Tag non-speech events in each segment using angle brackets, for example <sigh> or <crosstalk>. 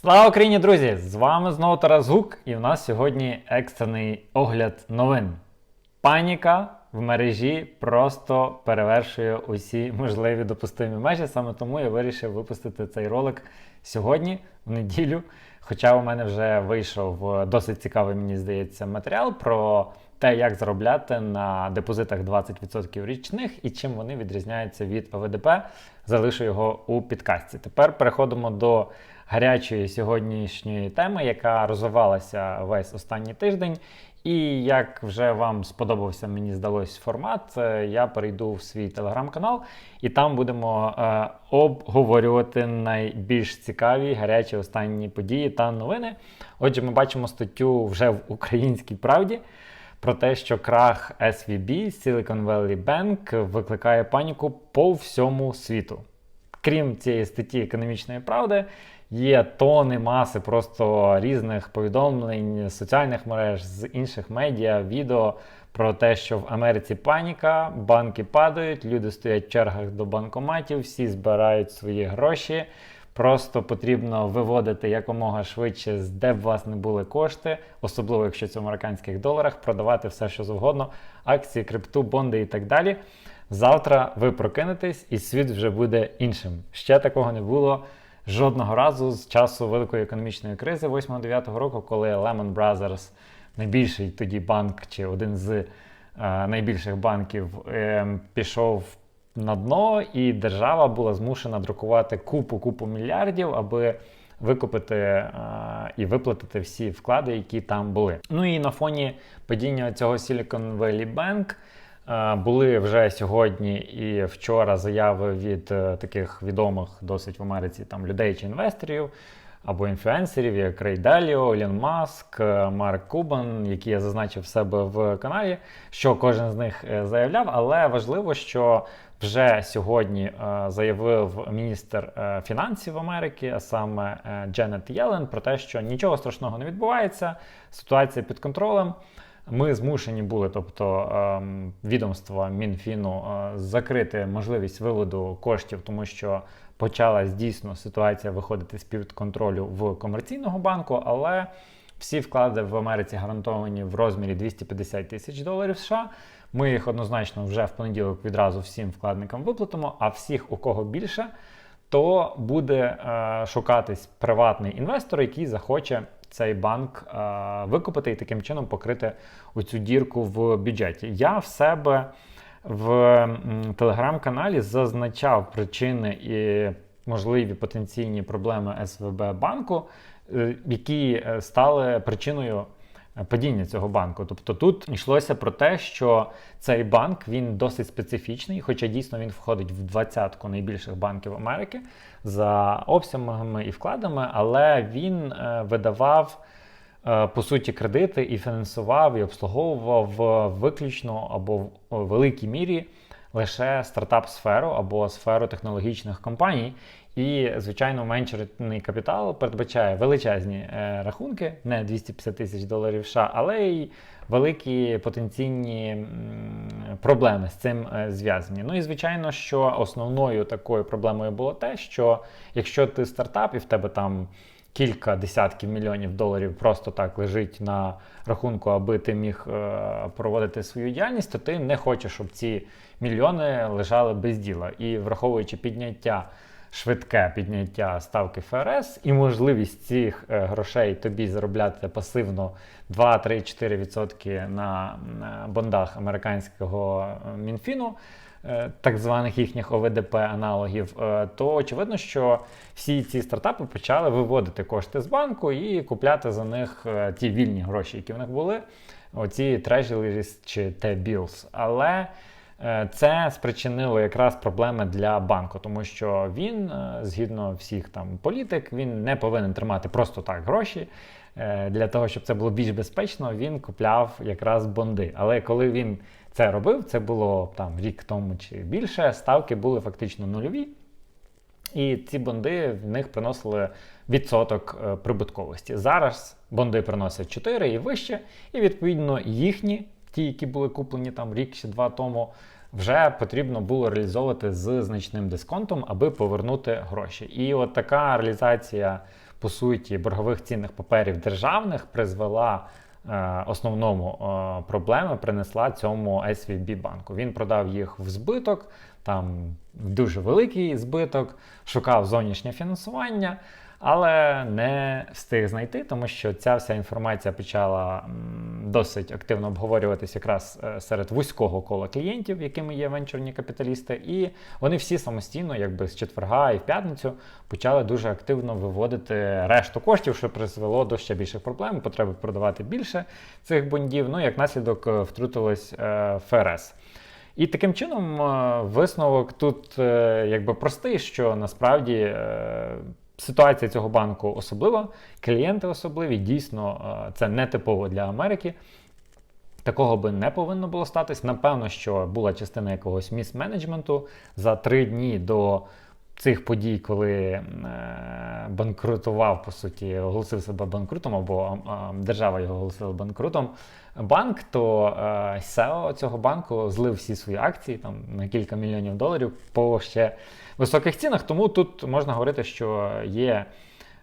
Слава Україні, друзі! З вами знову Тарас Гук, і в нас сьогодні екстрений огляд новин. Паніка в мережі просто перевершує усі можливі допустимі межі. Саме тому я вирішив випустити цей ролик сьогодні, в неділю. Хоча у мене вже вийшов досить цікавий, мені здається, матеріал про те, як заробляти на депозитах 20% річних і чим вони відрізняються від ОВДП. Залишу його у підкасті. Тепер переходимо до гарячої сьогоднішньої теми, яка розвивалася весь останній тиждень. І як вже вам сподобався, мені здалось формат, е, я перейду в свій телеграм-канал, і там будемо е, обговорювати найбільш цікаві гарячі останні події та новини. Отже, ми бачимо статтю вже в Українській правді про те, що крах SVB, Silicon Valley Bank, викликає паніку по всьому світу. Крім цієї статті економічної правди, є тони маси просто різних повідомлень соціальних мереж з інших медіа, відео про те, що в Америці паніка, банки падають, люди стоять в чергах до банкоматів, всі збирають свої гроші. Просто потрібно виводити якомога швидше, з де б у вас не були кошти, особливо якщо це в американських доларах, продавати все, що завгодно, акції, крипту, бонди і так далі. Завтра ви прокинетесь і світ вже буде іншим. Ще такого не було жодного разу з часу великої економічної кризи 8-9 року, коли Lehman Brothers, найбільший тоді банк чи один з е, найбільших банків, е, пішов на дно, і держава була змушена друкувати купу-купу мільярдів, аби викупити е, і виплатити всі вклади, які там були. Ну і на фоні падіння цього Silicon Valley Bank були вже сьогодні і вчора заяви від е, таких відомих досить в Америці там людей чи інвесторів. Або інфлюенсерів, як Рей Даліо, Ілон Маск, е, Марк Кубан, які я зазначив в себе в каналі, що кожен з них е, заявляв, але важливо, що вже сьогодні е, заявив міністр е, фінансів Америки, а саме е, Дженет Єлен, про те, що нічого страшного не відбувається, ситуація під контролем. Ми змушені були, тобто ем, відомства Мінфіну, закрити можливість виводу коштів, тому що почалась дійсно ситуація виходити з під контролю в комерційного банку, але всі вклади в Америці гарантовані в розмірі 250 тисяч доларів США. Ми їх однозначно вже в понеділок відразу всім вкладникам виплатимо, а всіх, у кого більше, то буде е, шукатись приватний інвестор, який захоче цей банк е, викупити і таким чином покрити оцю дірку в бюджеті. Я в себе в телеграм-каналі зазначав причини і можливі потенційні проблеми СВБ банку, е, які е, стали причиною падіння цього банку. Тобто тут йшлося про те, що цей банк він досить специфічний, хоча дійсно він входить в двадцятку найбільших банків Америки за обсягами і вкладами, але він е, видавав. Е, по суті, кредити і фінансував і обслуговував виключно або в великій мірі лише стартап-сферу або сферу технологічних компаній. І, звичайно, меншерний капітал передбачає величезні е, рахунки, не 250 тисяч доларів США, але й великі потенційні проблеми з цим е, зв'язані. Ну і звичайно, що основною такою проблемою було те, що якщо ти стартап і в тебе там кілька десятків мільйонів доларів просто так лежить на рахунку, аби ти міг е, проводити свою діяльність, то ти не хочеш, щоб ці мільйони лежали без діла. І враховуючи підняття. Швидке підняття ставки ФРС і можливість цих е, грошей тобі заробляти пасивно 2-3-4% на бондах американського е, мінфіну. Е, так званих їхніх ОВДП аналогів, е, то очевидно, що всі ці стартапи почали виводити кошти з банку і купляти за них е, ті вільні гроші, які в них були, оці treasuries чи T-bills. Але це спричинило якраз проблеми для банку, тому що він, згідно всіх там політик, він не повинен тримати просто так гроші. Для того, щоб це було більш безпечно, він купляв якраз бонди. Але коли він це робив, це було там рік тому чи більше. Ставки були фактично нульові. І ці бонди в них приносили відсоток е, прибутковості. Зараз бонди приносять 4 і вище, і відповідно їхні, ті, які були куплені там рік чи два тому, вже потрібно було реалізовувати з значним дисконтом, аби повернути гроші. І от така реалізація по суті боргових цінних паперів державних призвела. е, Основному е, проблеми принесла цьому SVB банку. Він продав їх в збиток, там дуже великий збиток, шукав зовнішнє фінансування, але не встиг знайти, тому що ця вся інформація почала досить активно обговорюватися якраз е, серед вузького кола клієнтів, якими є венчурні капіталісти, і вони всі самостійно, якби з четверга і в п'ятницю, почали дуже активно виводити решту коштів, що призвело до ще більших проблем, потреби продавати більше цих бондів. Ну, як наслідок е, втрутилась е, ФРС. І таким чином висновок тут якби простий, що насправді ситуація цього банку особлива, клієнти особливі, дійсно, е, це не типово для Америки. Такого би не повинно було статись. Напевно, що була частина якогось міс-менеджменту за три дні до цих подій, коли е, банкрутував, по суті, оголосив себе банкрутом, або е, держава його оголосила банкрутом. Банк, то е, SEO цього банку злив всі свої акції там на кілька мільйонів доларів по ще високих цінах. Тому тут можна говорити, що є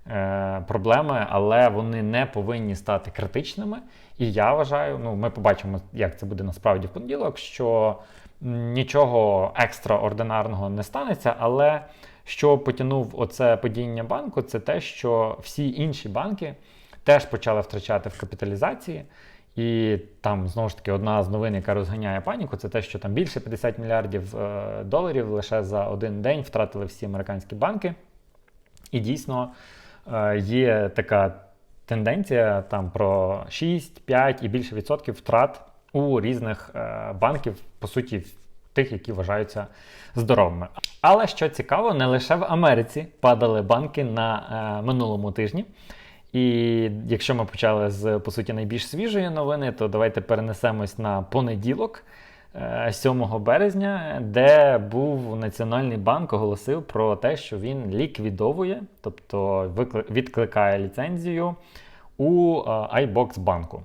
е, проблеми, але вони не повинні стати критичними. І я вважаю, ну ми побачимо, як це буде насправді в понеділок, що нічого екстраординарного не станеться, але що потягнув оце падіння банку, це те, що всі інші банки теж почали втрачати в капіталізації. І там знову ж таки одна з новин, яка розганяє паніку, це те, що там більше 50 мільярдів е, доларів лише за один день втратили всі американські банки. І дійсно е, є така тенденція там про 6, 5 і більше відсотків втрат у різних е, банків, по суті, тих, які вважаються здоровими. Але що цікаво, не лише в Америці падали банки на минулому тижні. І якщо ми почали з по суті найбільш свіжої новини, то давайте перенесемось на понеділок, е, 7 березня, де був Національний банк оголосив про те, що він ліквідовує, тобто відкликає ліцензію у е, iBox банку.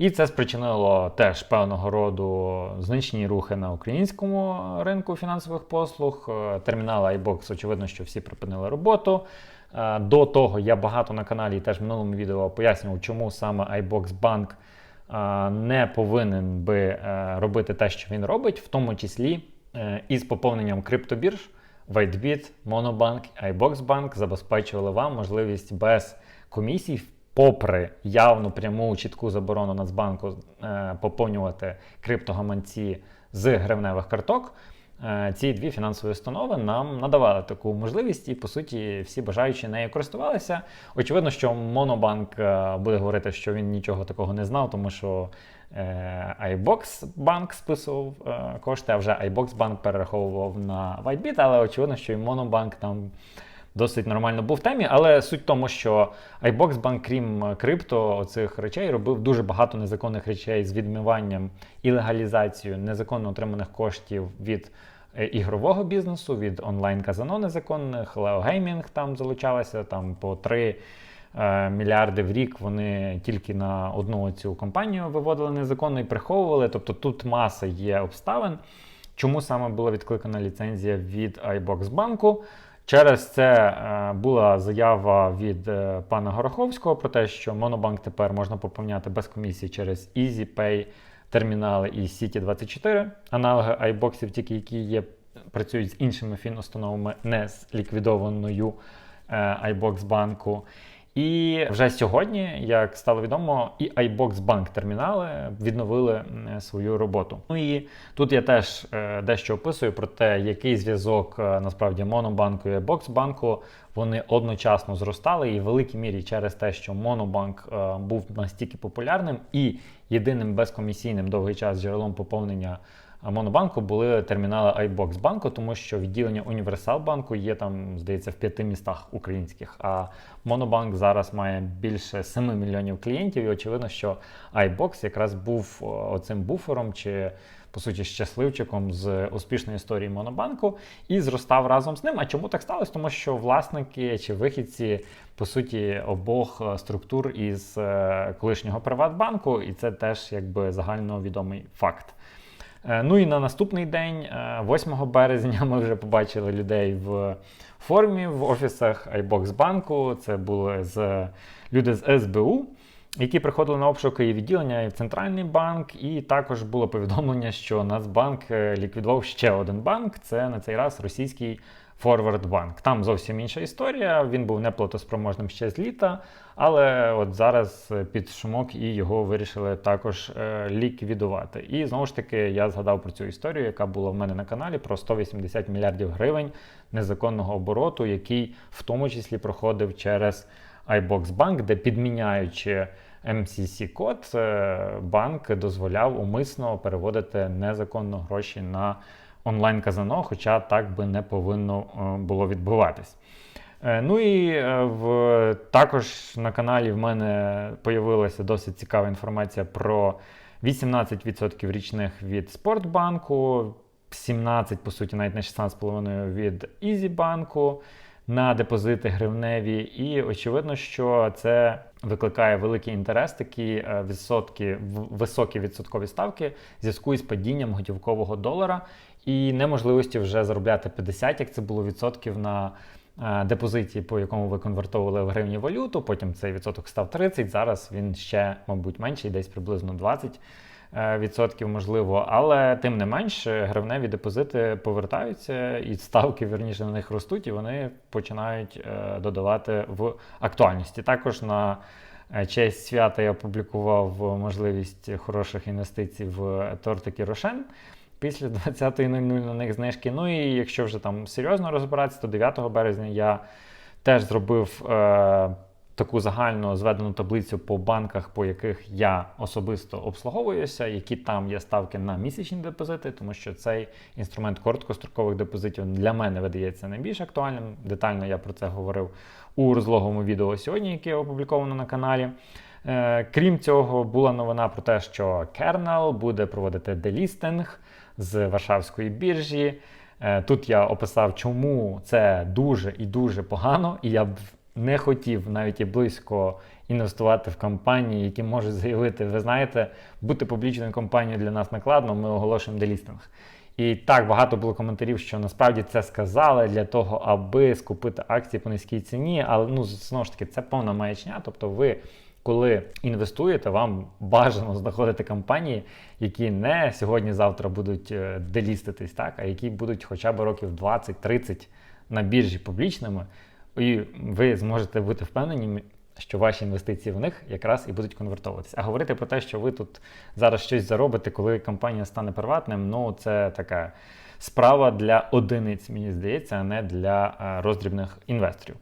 І це спричинило теж певного роду значні рухи на українському ринку фінансових послуг. Е, Термінал iBox, очевидно, що всі припинили роботу. Е, До того я багато на каналі і теж в минулому відео пояснював, чому саме iBox Bank е, не повинен би е, робити те, що він робить, в тому числі із поповненням криптобірж. WhiteBit, Monobank, iBox Bank забезпечували вам можливість без комісій, попри явну пряму чітку заборону Нацбанку поповнювати криптогаманці з гривневих карток. Е, Ці дві фінансові установи нам надавали таку можливість, і по суті всі бажаючі нею користувалися. Очевидно, що Монобанк е, буде говорити, що він нічого такого не знав, тому що е, iBox банк списував кошти, а вже iBox банк перераховував на WhiteBit, але очевидно, що і Монобанк там досить нормально був в темі. Але суть в тому, що iBox банк, крім е, крипто цих речей, робив дуже багато незаконних речей з відмиванням і легалізацією незаконно отриманих коштів від е, ігрового бізнесу, від онлайн-казано незаконних, Gaming там залучалася, там по 3 е, мільярди в рік вони тільки на одну цю компанію виводили незаконно і приховували. Тобто тут маса є обставин. Чому саме була відкликана ліцензія від iBox банку? Через це е, була заява від е, пана Гороховського про те, що Монобанк тепер можна поповняти без комісії через EasyPay термінали і City24, аналоги айбоксів, тільки які є, працюють з іншими фінустановами, не з ліквідованою е, iBox банку. І вже сьогодні, як стало відомо, і iBox Bank термінали відновили свою роботу. Ну і тут я теж е, дещо описую про те, який зв'язок е, насправді Монобанку і iBox банку вони одночасно зростали, і в великій мірі через те, що Монобанк е, був настільки популярним і єдиним безкомісійним довгий час джерелом поповнення Монобанку були термінали iBox банку, тому що відділення Універсал банку є там, здається, в п'яти містах українських. А Монобанк зараз має більше 7 мільйонів клієнтів, і очевидно, що iBox якраз був о, оцим буфером чи. По суті, щасливчиком з успішної історії Монобанку і зростав разом з ним. А чому так сталося? Тому що власники чи вихідці, по суті, обох е, структур із е, колишнього Приватбанку, і це теж якби загальновідомий факт. Е, Ну і на наступний день, е, 8 березня, <laughs> ми вже побачили людей в формі в офісах iBox банку. Це були з люди з СБУ, які приходили на обшуки і відділення і в центральний банк. І також було повідомлення, що Нацбанк е, ліквідував ще один банк. Це на цей раз російський Bank. Там зовсім інша історія. Він був неплатоспроможним ще з літа, але от зараз е, під шумок і його вирішили також е, ліквідувати. І знову ж таки я згадав про цю історію, яка була в мене на каналі про 180 мільярдів гривень незаконного обороту, який в тому числі проходив через iBox де підміняючи MCC код, е, банк дозволяв умисно переводити незаконно гроші на онлайн-казино, хоча так би не повинно е, було відбуватись. Е, Ну і в, також на каналі в мене появилася досить цікава інформація про 18% річних від Спортбанку, 17, по суті, навіть не 16,5% від Ізібанку на депозити гривневі. І очевидно, що це викликає великий інтерес, такі е, відсотки, високі відсоткові ставки в зв'язку із падінням готівкового долара і неможливості вже заробляти 50, як це було відсотків на е, депозиті, по якому ви конвертовували в гривні валюту. Потім цей відсоток став 30, зараз він ще, мабуть, менший, десь приблизно 20 е, відсотків можливо. Але тим не менш, е, гривневі депозити повертаються, і ставки, верніше, на них ростуть, і вони починають е, додавати в актуальності. Також на е, честь свята я опублікував можливість хороших інвестицій в тортики Рошен. Після 20.00 на них знижки. Ну і якщо вже там серйозно розбиратися, то 9 березня я теж зробив е, таку загальну зведену таблицю по банках, по яких я особисто обслуговуюся, які там є ставки на місячні депозити, тому що цей інструмент короткострокових депозитів для мене видається найбільш актуальним. Детально я про це говорив у розлоговому відео сьогодні, яке опубліковано на каналі. Е, Крім цього, була новина про те, що Kernel буде проводити делістинг з Варшавської біржі. Е, Тут я описав, чому це дуже і дуже погано, і я б не хотів навіть і близько інвестувати в компанії, які можуть заявити: ви знаєте, бути публічною компанією для нас накладно, ми оголошуємо делістинг. І так багато було коментарів, що насправді це сказали для того, аби скупити акції по низькій ціні. Але ну знову ж таки, це повна маячня. Тобто, ви, коли інвестуєте, вам бажано знаходити компанії, які не сьогодні-завтра будуть е, деліститись, так, а які будуть хоча б років 20-30 на біржі публічними, і ви зможете бути впевнені, що ваші інвестиції в них якраз і будуть конвертовуватися. А говорити про те, що ви тут зараз щось заробите, коли компанія стане приватним, ну це така справа для одиниць, мені здається, а не для е, роздрібних інвесторів.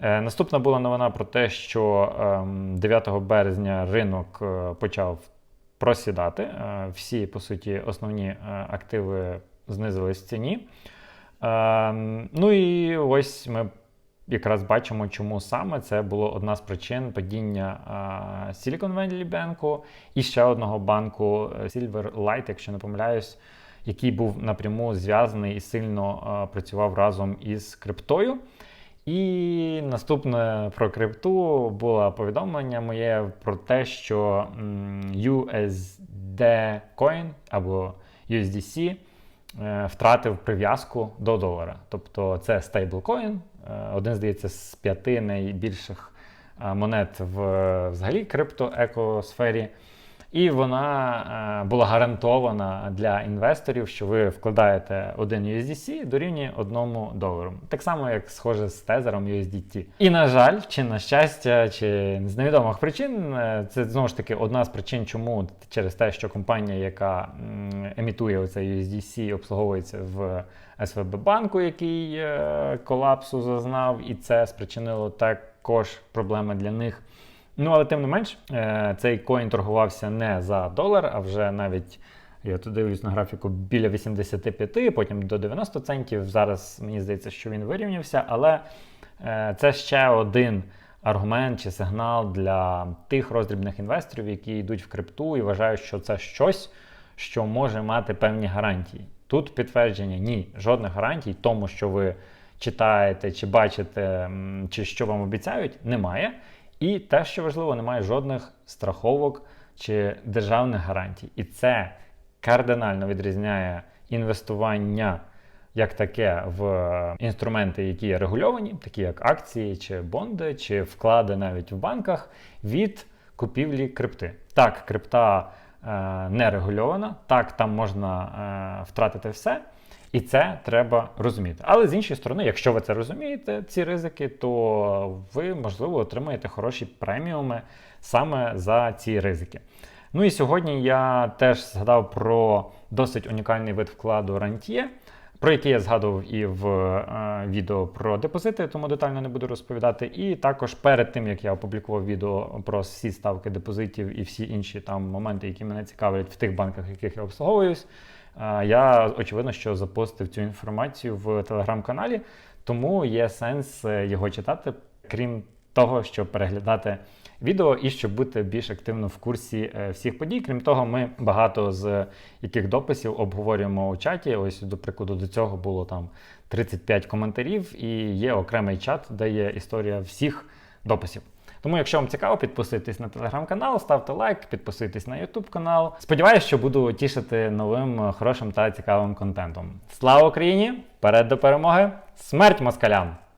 Е, Наступна була новина про те, що ем, 9 березня ринок е, почав просідати. Всі, по суті, основні активи знизились в ціні. Ем, Ну і ось ми якраз бачимо, чому саме це було одна з причин падіння Silicon Valley Bank і ще одного банку е, Silver Light, якщо не помиляюсь, який був напряму зв'язаний і сильно а, працював разом із криптою. І наступне про крипту було повідомлення моє про те, що USD Coin або USDC втратив прив'язку до долара. Тобто це стейблкоін, е, один, здається, з п'яти найбільших е, монет в е, взагалі криптоекосфері. І вона е, була гарантована для інвесторів, що ви вкладаєте один USDC дорівнює одному долару. Так само, як схоже з тезером USDT. І на жаль, чи на щастя, чи з невідомих причин, е, це знову ж таки одна з причин, чому через те, що компанія, яка емітує оцей USDC, обслуговується в СВБ банку, який е, колапсу зазнав, і це спричинило також проблеми для них. Ну, але тим не менш, е, цей коін торгувався не за долар, а вже навіть, я тут дивлюсь на графіку, біля 85, потім до 90 центів. Зараз мені здається, що він вирівнявся, але е, це ще один аргумент чи сигнал для тих роздрібних інвесторів, які йдуть в крипту і вважають, що це щось, що може мати певні гарантії. Тут підтвердження ні, жодних гарантій, тому що ви читаєте чи бачите, чи що вам обіцяють, немає. І те, що важливо, немає жодних страховок чи державних гарантій. І це кардинально відрізняє інвестування як таке в інструменти, які регульовані, такі як акції чи бонди, чи вклади навіть в банках, від купівлі крипти. Так, крипта е, не регульована, так, там можна е, втратити все. І це треба розуміти. Але з іншої сторони, якщо ви це розумієте, ці ризики, то ви, можливо, отримаєте хороші преміуми саме за ці ризики. Ну і сьогодні я теж згадав про досить унікальний вид вкладу Rentier, про який я згадував і в е, відео про депозити, тому детально не буду розповідати. І також перед тим як я опублікував відео про всі ставки депозитів і всі інші там моменти, які мене цікавлять в тих банках, в яких я обслуговуюсь. Я очевидно, що запостив цю інформацію в телеграм-каналі, тому є сенс е, його читати, крім того, щоб переглядати відео і щоб бути більш активно в курсі е, всіх подій. Крім того, ми багато з яких дописів обговорюємо у чаті. Ось, до прикладу, до цього було там 35 коментарів, і є окремий чат, де є історія всіх дописів. Тому, якщо вам цікаво, підписуйтесь на телеграм-канал, ставте лайк, підписуйтесь на ютуб канал. Сподіваюсь, що буду тішити новим хорошим та цікавим контентом. Слава Україні! Вперед до перемоги! Смерть москалям!